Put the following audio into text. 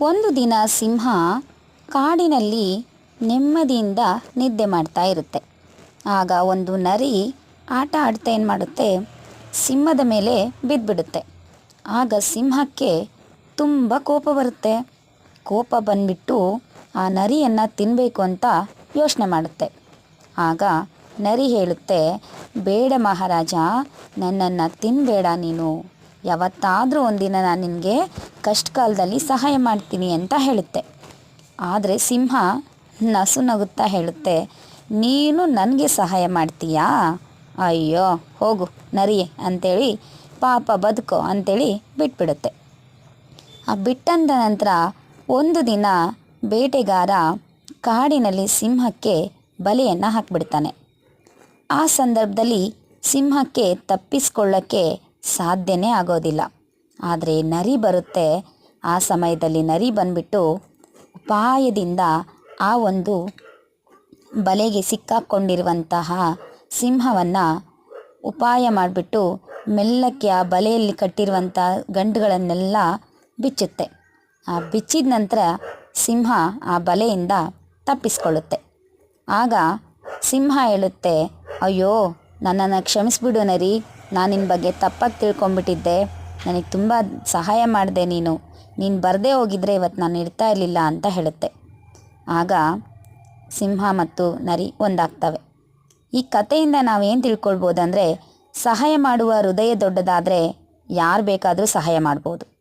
ಒಂದು ದಿನ ಸಿಂಹ ಕಾಡಿನಲ್ಲಿ ನೆಮ್ಮದಿಯಿಂದ ನಿದ್ದೆ ಮಾಡ್ತಾ ಇರುತ್ತೆ. ಆಗ ಒಂದು ನರಿ ಆಟ ಆಡ್ತಾ ಏನು ಮಾಡುತ್ತೆ? ಸಿಂಹದ ಮೇಲೆ ಬಿದ್ದುಬಿಡುತ್ತೆ. ಆಗ ಸಿಂಹಕ್ಕೆ ತುಂಬ ಕೋಪ ಬರುತ್ತೆ. ಕೋಪ ಬಂದ್ಬಿಟ್ಟು ಆ ನರಿಯನ್ನು ತಿನ್ನಬೇಕು ಅಂತ ಯೋಚನೆ ಮಾಡುತ್ತೆ. ಆಗ ನರಿ ಹೇಳುತ್ತೆ, ಬೇಡ ಮಹಾರಾಜ, ನನ್ನನ್ನು ತಿನ್ನಬೇಡ ನೀನು. ಯಾವತ್ತಾದರೂ ಒಂದಿನ ನಾನು ನಿನಗೆ ಕಷ್ಟ ಕಾಲದಲ್ಲಿ ಸಹಾಯ ಮಾಡ್ತೀನಿ ಅಂತ ಹೇಳುತ್ತೆ. ಆದರೆ ಸಿಂಹ ನಸು ನಗುತ್ತಾ ಹೇಳುತ್ತೆ, ನೀನು ನನಗೆ ಸಹಾಯ ಮಾಡ್ತೀಯಾ? ಅಯ್ಯೋ, ಹೋಗು ನರಿ ಅಂಥೇಳಿ ಪಾಪ ಬದುಕೋ ಅಂಥೇಳಿ ಬಿಟ್ಬಿಡುತ್ತೆ. ಆ ಬಿಟ್ಟಂದ ನಂತರ ಒಂದು ದಿನ ಬೇಟೆಗಾರ ಕಾಡಿನಲ್ಲಿ ಸಿಂಹಕ್ಕೆ ಬಲೆಯನ್ನು ಹಾಕಿಬಿಡ್ತಾನೆ. ಆ ಸಂದರ್ಭದಲ್ಲಿ ಸಿಂಹಕ್ಕೆ ತಪ್ಪಿಸ್ಕೊಳ್ಳೋಕ್ಕೆ ಸಾಧ್ಯನೇ ಆಗೋದಿಲ್ಲ. ಆದರೆ ನರಿ ಬರುತ್ತೆ. ಆ ಸಮಯದಲ್ಲಿ ನರಿ ಬಂದ್ಬಿಟ್ಟು ಉಪಾಯದಿಂದ ಆ ಒಂದು ಬಲೆಗೆ ಸಿಕ್ಕಾಕ್ಕೊಂಡಿರುವಂತಹ ಸಿಂಹವನ್ನು ಉಪಾಯ ಮಾಡಿಬಿಟ್ಟು ಮೆಲ್ಲಕ್ಕೆ ಆ ಬಲೆಯಲ್ಲಿ ಕಟ್ಟಿರುವಂಥ ಗಂಡುಗಳನ್ನೆಲ್ಲ ಬಿಚ್ಚುತ್ತೆ. ಆ ಬಿಚ್ಚಿದ ನಂತರ ಸಿಂಹ ಆ ಬಲೆಯಿಂದ ತಪ್ಪಿಸ್ಕೊಳ್ಳುತ್ತೆ. ಆಗ ಸಿಂಹ ಹೇಳುತ್ತೆ, ಅಯ್ಯೋ, ನನ್ನನ್ನು ಕ್ಷಮಿಸ್ಬಿಡು ನರಿ. ನಾನು ನಿನ್ನ ಬಗ್ಗೆ ತಪ್ಪಾಗಿ ತಿಳ್ಕೊಂಬಿಟ್ಟಿದ್ದೆ ನನಗೆ ತುಂಬ ಸಹಾಯ ಮಾಡಿದೆ ನೀನು. ನೀನು ಬರದೇ ಹೋಗಿದ್ರೆ ಇವತ್ತು ನಾನು ಇರ್ತಾ ಇರಲಿಲ್ಲ ಅಂತ ಹೇಳುತ್ತೆ. ಆಗ ಸಿಂಹ ಮತ್ತು ನರಿ ಒಂದಾಗ್ತವೆ. ಈ ಕಥೆಯಿಂದ ನಾವೇನು ತಿಳ್ಕೊಳ್ಬೋದಂದರೆ, ಸಹಾಯ ಮಾಡುವ ಹೃದಯ ದೊಡ್ಡದಾದರೆ ಯಾರು ಬೇಕಾದರೂ ಸಹಾಯ ಮಾಡ್ಬೋದು.